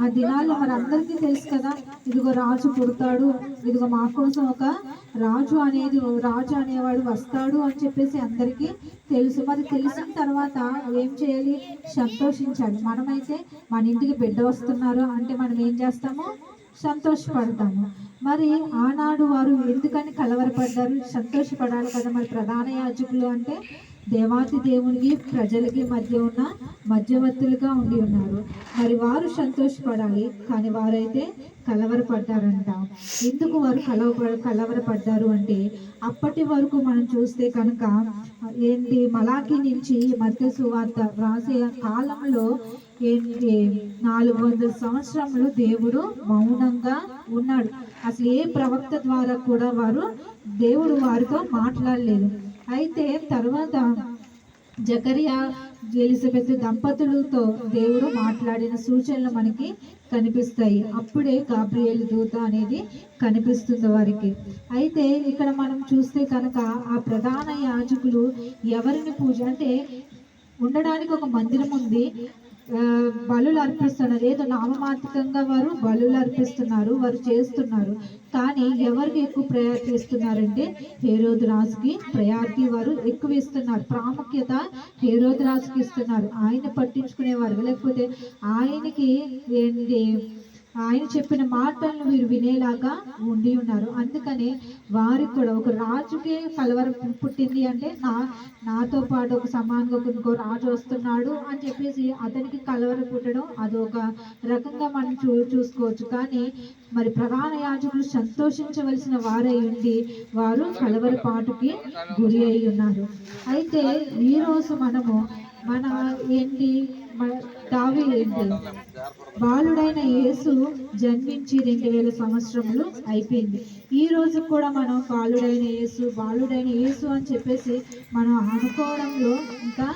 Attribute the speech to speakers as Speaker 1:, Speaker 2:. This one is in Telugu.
Speaker 1: ఆ దినాల్లో మనందరికీ తెలుసు కదా ఇదిగో రాజు పుడతాడు ఇదిగో మా కోసం ఒక రాజు అనేది రాజు అనేవాడు వస్తాడు అని చెప్పేసి అందరికీ తెలుసు. మరి తెలిసిన తర్వాత ఏం చేయాలి? సంతోషించాలి. మనమైతే మన ఇంటికి బిడ్డ వస్తున్నారు అంటే మనం ఏం చేస్తాము? సంతోషపడతాము. మరి ఆనాడు వారు ఎందుకని కలవరపడ్డారు? సంతోషపడాలి కదా మరి ప్రధాన యాజకులు అంటే? దేవాతి దేవునికి ప్రజలకి మధ్య ఉన్న మధ్యవర్తులుగా ఉండి ఉన్నారు. మరి వారు సంతోషపడాలి కానీ వారైతే కలవరపడ్డారంట. ఎందుకు వారు కలవ కలవరపడ్డారు అంటే అప్పటి వరకు మనం చూస్తే కనుక ఏంటి మలాకి నుంచి మధ్య సువార్త రాసే కాలంలో ఏంటి నాలుగు వందల సంవత్సరంలో దేవుడు మౌనంగా ఉన్నాడు. అసలు ఏ ప్రవక్త ద్వారా కూడా వారు దేవుడు వారితో మాట్లాడలేదు. అయితే తర్వాత జకరియా ఎలిజబెత్ దంపతులతో దేవుడు మాట్లాడిన సూచనలు మనకి కనిపిస్తాయి. అప్పుడే గాబ్రియల్ దూత అనేది కనిపిస్తుంది వారికి. అయితే ఇక్కడ మనం చూస్తే కనుక ఆ ప్రధాన యాజకులు ఎవరిని పూజ అంటే ఉండడానికి ఒక మందిరం ఉంది. బలులు అర్పిస్తున్నారు. ఏదో నామమాత్రికంగా వారు బలులు అర్పిస్తున్నారు వారు చేస్తున్నారు. కానీ ఎవరికి ఎక్కువ ప్రయారిటీ ఇస్తున్నారంటే హేరోదు రాజుకి ప్రయారిటీ వారు ఎక్కువ ఇస్తున్నారు. ప్రాముఖ్యత హేరోదు రాజుకి ఇస్తున్నారు. ఆయన పట్టించుకునేవారు. లేకపోతే ఆయనకి ఏంటి ఆయన చెప్పిన మాటలను వీరు వినేలాగా ఉండి ఉన్నారు. అందుకనే వారికి కూడా ఒక రాజుకే కలవరం పుట్టింది అంటే నా నాతో పాటు ఒక సమానంగా ఇంకో రాజు వస్తున్నాడు అని చెప్పేసి అతనికి కలవరం పుట్టడం అది ఒక రకంగా మనం చూ చూసుకోవచ్చు. కానీ మరి ప్రధాన యాజకులు సంతోషించవలసిన వారై ఉండి వారు కలవరపాటుకి గురి అయి ఉన్నారు. అయితే ఈరోజు మనము మన ఏంటి? దావి ఏంటి? బాలుడైన యేసు జన్మించి రెండు వేల సంవత్సరములు అయిపోయింది. ఈ రోజు కూడా మనం బాలుడైన యేసు బాలుడైన యేసు అని చెప్పేసి మనం అనుకోవడంలో ఇంకా